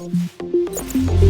Thank you.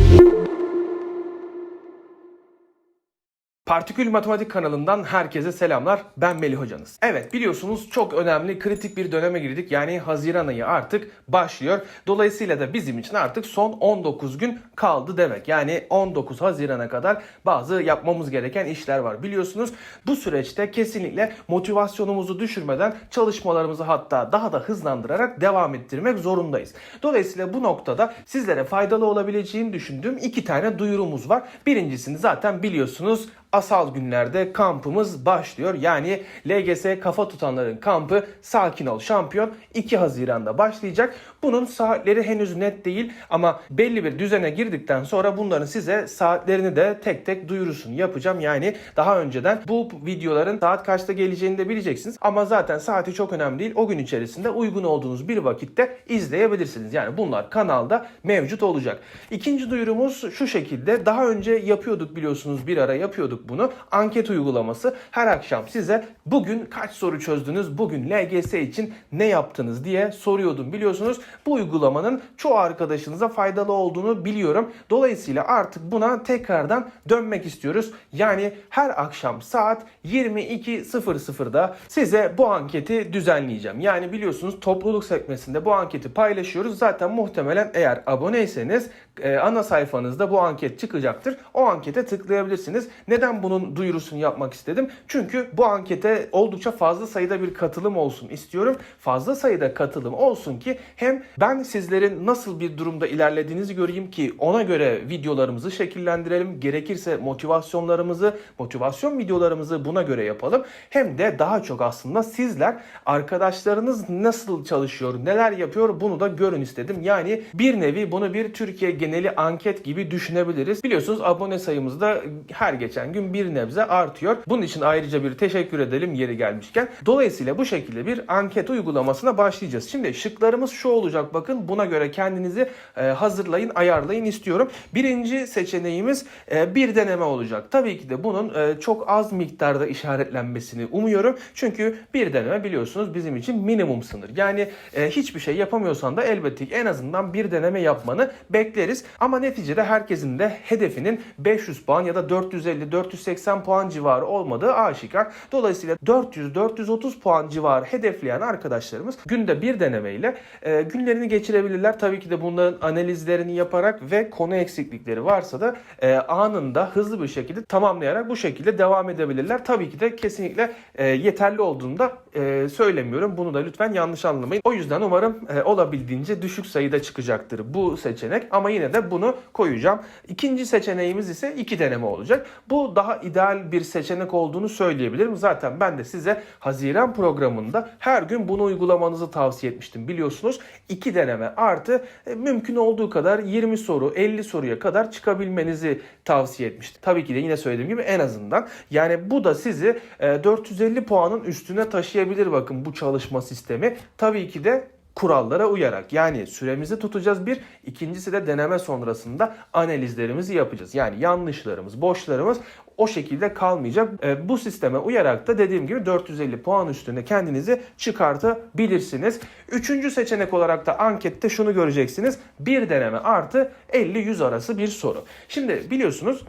Partikül Matematik kanalından herkese selamlar. Ben Melih hocanız. Evet biliyorsunuz çok önemli kritik bir döneme girdik. Yani Haziran ayı artık başlıyor. Dolayısıyla da bizim için artık son 19 gün kaldı demek. Yani 19 Haziran'a kadar bazı yapmamız gereken işler var. Biliyorsunuz bu süreçte kesinlikle motivasyonumuzu düşürmeden çalışmalarımızı hatta daha da hızlandırarak devam ettirmek zorundayız. Dolayısıyla bu noktada sizlere faydalı olabileceğini düşündüğüm iki tane duyurumuz var. Birincisini zaten biliyorsunuz asal günlerde kampımız başlıyor. Yani LGS kafa tutanların kampı Sakin Ol Şampiyon 2 Haziran'da başlayacak. Bunun saatleri henüz net değil ama belli bir düzene girdikten sonra bunların size saatlerini de tek tek duyurusunu yapacağım. Yani daha önceden bu videoların saat kaçta geleceğini de bileceksiniz. Ama zaten saati çok önemli değil. O gün içerisinde uygun olduğunuz bir vakitte izleyebilirsiniz. Yani bunlar kanalda mevcut olacak. İkinci duyurumuz şu şekilde. Daha önce yapıyorduk biliyorsunuz bir ara yapıyorduk bunu. Anket uygulaması her akşam size bugün kaç soru çözdünüz, bugün LGS için ne yaptınız diye soruyordum biliyorsunuz. Bu uygulamanın çoğu arkadaşınıza faydalı olduğunu biliyorum. Dolayısıyla artık buna tekrardan dönmek istiyoruz. Yani her akşam saat 22.00'da size bu anketi düzenleyeceğim. Yani biliyorsunuz topluluk sekmesinde bu anketi paylaşıyoruz. Zaten muhtemelen eğer aboneyseniz e, ana sayfanızda bu anket çıkacaktır. O ankete tıklayabilirsiniz. Neden bunun duyurusunu yapmak istedim? Çünkü bu ankete oldukça fazla sayıda bir katılım olsun istiyorum. Fazla sayıda katılım olsun ki hem ben sizlerin nasıl bir durumda ilerlediğinizi göreyim ki ona göre videolarımızı şekillendirelim. Gerekirse motivasyonlarımızı, motivasyon videolarımızı buna göre yapalım. Hem de daha çok aslında sizler arkadaşlarınız nasıl çalışıyor, neler yapıyor bunu da görün istedim. Yani bir nevi bunu bir Türkiye geneli anket gibi düşünebiliriz. Biliyorsunuz abone sayımız da her geçen gün bir nebze artıyor. Bunun için ayrıca bir teşekkür edelim yeri gelmişken. Dolayısıyla bu şekilde bir anket uygulamasına başlayacağız. Şimdi şıklarımız şu olacak bakın buna göre kendinizi e, hazırlayın, ayarlayın istiyorum. Birinci seçeneğimiz e, bir deneme olacak. Tabii ki de bunun e, çok az miktarda işaretlenmesini umuyorum. Çünkü bir deneme biliyorsunuz bizim için minimum sınır. Yani hiçbir şey yapamıyorsan da elbette en azından bir deneme yapmanı bekleriz. Ama neticede herkesin de hedefinin 500 puan ya da 450-480 puan civarı olmadığı aşikar. Dolayısıyla 400-430 puan civarı hedefleyen arkadaşlarımız günde bir denemeyle e, günlerini geçirebilirler. Tabii ki de bunların analizlerini yaparak ve konu eksiklikleri varsa da e, anında hızlı bir şekilde tamamlayarak bu şekilde devam edebilirler. Tabii ki de kesinlikle e, yeterli olduğunu da e, söylemiyorum. Bunu da lütfen yanlış anlamayın. O yüzden umarım e, olabildiğince düşük sayıda çıkacaktır bu seçenek. Ama yine de bunu koyacağım. İkinci seçeneğimiz ise iki deneme olacak. Bu daha ideal bir seçenek olduğunu söyleyebilirim. Zaten ben de size Haziran programında her gün bunu uygulamanızı tavsiye etmiştim. Biliyorsunuz iki deneme artı e, mümkün olduğu kadar 20 soru 50 soruya kadar çıkabilmenizi tavsiye etmiştim. Tabii ki de yine söylediğim gibi en azından. Yani bu da sizi e, 450 puanın üstüne taşıyabilir bakın bu çalışma sistemi. Tabii ki de kurallara uyarak yani süremizi tutacağız bir ikincisi de deneme sonrasında analizlerimizi yapacağız. Yani yanlışlarımız, boşlarımız o şekilde kalmayacak. E, bu sisteme uyarak da dediğim gibi 450 puan üstünde kendinizi çıkartabilirsiniz. Üçüncü seçenek olarak da ankette şunu göreceksiniz. Bir deneme artı 50-100 arası bir soru. Şimdi biliyorsunuz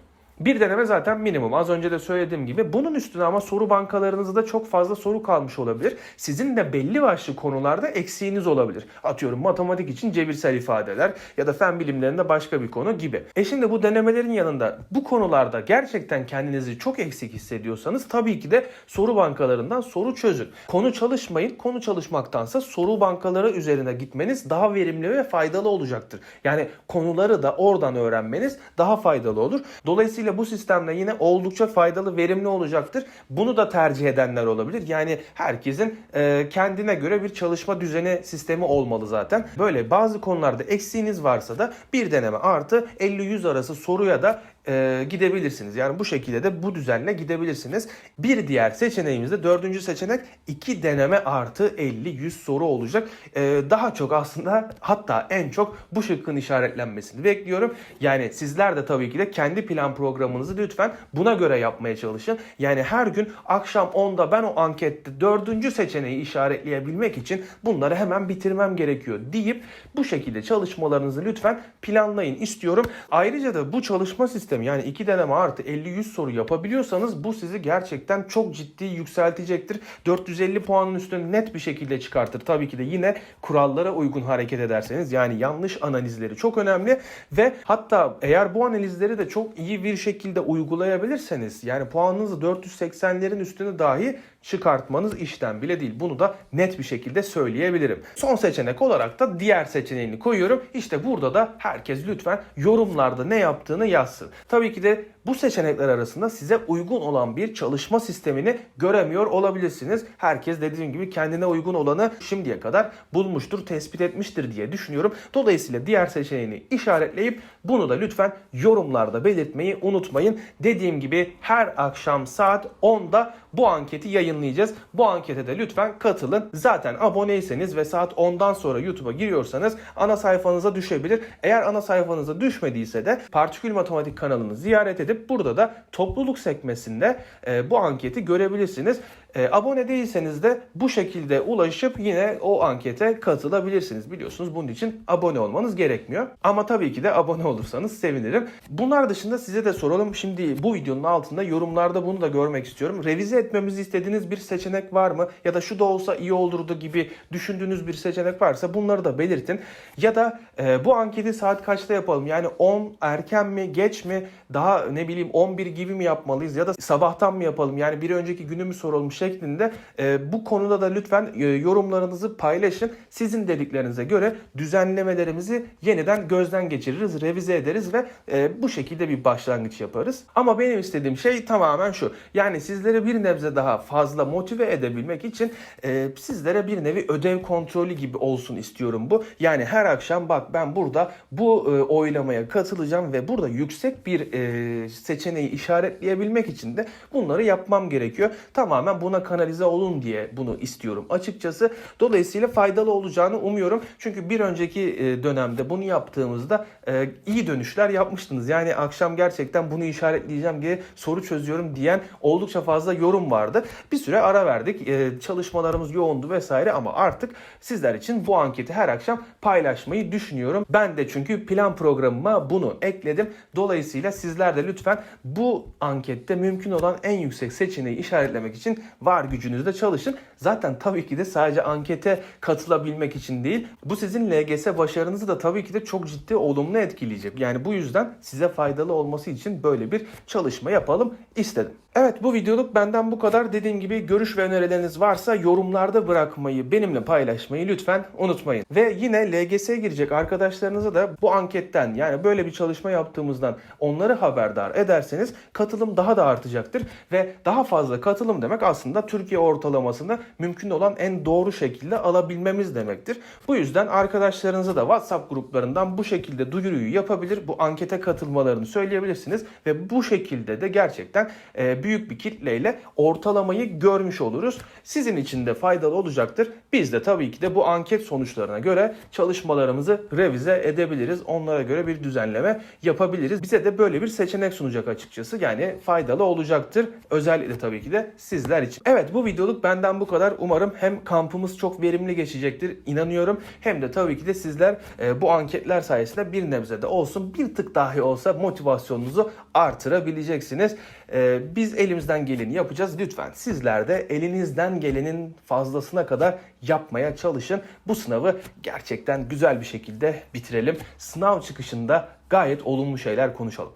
bir deneme zaten minimum. Az önce de söylediğim gibi. Bunun üstüne ama soru bankalarınızda çok fazla soru kalmış olabilir. Sizin de belli başlı konularda eksiğiniz olabilir. Atıyorum matematik için cebirsel ifadeler ya da fen bilimlerinde başka bir konu gibi. E şimdi bu denemelerin yanında bu konularda gerçekten kendinizi çok eksik hissediyorsanız tabii ki de soru bankalarından soru çözün. Konu çalışmayın. Konu çalışmaktansa soru bankaları üzerine gitmeniz daha verimli ve faydalı olacaktır. Yani konuları da oradan öğrenmeniz daha faydalı olur. Dolayısıyla bu sistemle yine oldukça faydalı, verimli olacaktır. Bunu da tercih edenler olabilir. Yani herkesin e, kendine göre bir çalışma düzeni sistemi olmalı zaten. Böyle bazı konularda eksiğiniz varsa da bir deneme artı 50-100 arası soruya da e, gidebilirsiniz. Yani bu şekilde de bu düzenle gidebilirsiniz. Bir diğer seçeneğimiz de dördüncü seçenek 2 deneme artı 50-100 soru olacak. E, daha çok aslında hatta en çok bu şıkkın işaretlenmesini bekliyorum. Yani sizler de tabii ki de kendi plan programınızı lütfen buna göre yapmaya çalışın. Yani her gün akşam 10'da ben o ankette dördüncü seçeneği işaretleyebilmek için bunları hemen bitirmem gerekiyor deyip bu şekilde çalışmalarınızı lütfen planlayın istiyorum. Ayrıca da bu çalışma sistemi yani 2 deneme artı 50-100 soru yapabiliyorsanız bu sizi gerçekten çok ciddi yükseltecektir. 450 puanın üstüne net bir şekilde çıkartır. Tabii ki de yine kurallara uygun hareket ederseniz yani yanlış analizleri çok önemli ve hatta eğer bu analizleri de çok iyi bir şekilde uygulayabilirseniz yani puanınızı 480'lerin üstüne dahi çıkartmanız işten bile değil. Bunu da net bir şekilde söyleyebilirim. Son seçenek olarak da diğer seçeneğini koyuyorum. İşte burada da herkes lütfen yorumlarda ne yaptığını yazsın. Tabii ki de bu seçenekler arasında size uygun olan bir çalışma sistemini göremiyor olabilirsiniz. Herkes dediğim gibi kendine uygun olanı şimdiye kadar bulmuştur, tespit etmiştir diye düşünüyorum. Dolayısıyla diğer seçeneğini işaretleyip bunu da lütfen yorumlarda belirtmeyi unutmayın. Dediğim gibi her akşam saat 10'da bu anketi yayınlayacağız. Bu ankete de lütfen katılın. Zaten aboneyseniz ve saat 10'dan sonra YouTube'a giriyorsanız ana sayfanıza düşebilir. Eğer ana sayfanıza düşmediyse de Partikül Matematik kanalını ziyaret edip burada da topluluk sekmesinde e, bu anketi görebilirsiniz. E, abone değilseniz de bu şekilde ulaşıp yine o ankete katılabilirsiniz. Biliyorsunuz bunun için abone olmanız gerekmiyor. Ama tabii ki de abone olursanız sevinirim. Bunlar dışında size de soralım. Şimdi bu videonun altında yorumlarda bunu da görmek istiyorum. Revize etmemizi istediğiniz bir seçenek var mı? Ya da şu da olsa iyi olurdu gibi düşündüğünüz bir seçenek varsa bunları da belirtin. Ya da e, bu anketi saat kaçta yapalım? Yani 10 erken mi geç mi? Daha ne bileyim 11 gibi mi yapmalıyız? Ya da sabahtan mı yapalım? Yani bir önceki günü mü soralım şeklinde e, bu konuda da lütfen e, yorumlarınızı paylaşın. Sizin dediklerinize göre düzenlemelerimizi yeniden gözden geçiririz, revize ederiz ve e, bu şekilde bir başlangıç yaparız. Ama benim istediğim şey tamamen şu. Yani sizleri bir nebze daha fazla motive edebilmek için e, sizlere bir nevi ödev kontrolü gibi olsun istiyorum bu. Yani her akşam bak ben burada bu e, oylamaya katılacağım ve burada yüksek bir e, seçeneği işaretleyebilmek için de bunları yapmam gerekiyor. Tamamen buna kanalize olun diye bunu istiyorum açıkçası. Dolayısıyla faydalı olacağını umuyorum. Çünkü bir önceki e, dönemde bunu yaptığımızda e, iyi dönüşler yapmıştınız. Yani akşam gerçekten bunu işaretleyeceğim diye soru çözüyorum diyen oldukça fazla yorum vardı. Bir süre ara verdik. E, çalışmalarımız yoğundu vesaire ama artık sizler için bu anketi her akşam paylaşmayı düşünüyorum. Ben de çünkü plan programıma bunu ekledim. Dolayısıyla sizler de lütfen bu ankette mümkün olan en yüksek seçeneği işaretlemek için var gücünüzle çalışın. Zaten tabii ki de sadece ankete katılabilmek için değil. Bu sizin LGS başarınızı da tabii ki de çok ciddi olumlu etkileyecek. Yani bu yüzden size faydalı olması için böyle bir çalışma yapalım istedim. Evet bu videoluk benden bu kadar. Dediğim gibi görüş ve önerileriniz varsa yorumlarda bırakmayı, benimle paylaşmayı lütfen unutmayın. Ve yine LGS'ye girecek arkadaşlarınıza da bu anketten yani böyle bir çalışma yaptığımızdan onları haberdar ederseniz katılım daha da artacaktır. Ve daha fazla katılım demek aslında Türkiye ortalamasını mümkün olan en doğru şekilde alabilmemiz demektir. Bu yüzden arkadaşlarınıza da WhatsApp gruplarından bu şekilde duyuruyu yapabilir. Bu ankete katılmalarını söyleyebilirsiniz. Ve bu şekilde de gerçekten e, büyük bir kitleyle ortalamayı görmüş oluruz. Sizin için de faydalı olacaktır. Biz de tabii ki de bu anket sonuçlarına göre çalışmalarımızı revize edebiliriz. Onlara göre bir düzenleme yapabiliriz. Bize de böyle bir seçenek sunacak açıkçası. Yani faydalı olacaktır. Özellikle tabii ki de sizler için. Evet bu videoluk benden bu kadar. Umarım hem kampımız çok verimli geçecektir. inanıyorum. Hem de tabii ki de sizler e, bu anketler sayesinde bir nebze de olsun bir tık dahi olsa motivasyonunuzu artırabileceksiniz. E, biz elimizden geleni yapacağız. Lütfen sizler de elinizden gelenin fazlasına kadar yapmaya çalışın. Bu sınavı gerçekten güzel bir şekilde bitirelim. Sınav çıkışında gayet olumlu şeyler konuşalım.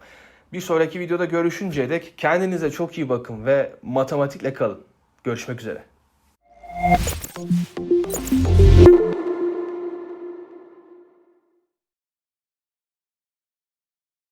Bir sonraki videoda görüşünceye dek kendinize çok iyi bakın ve matematikle kalın. Görüşmek üzere.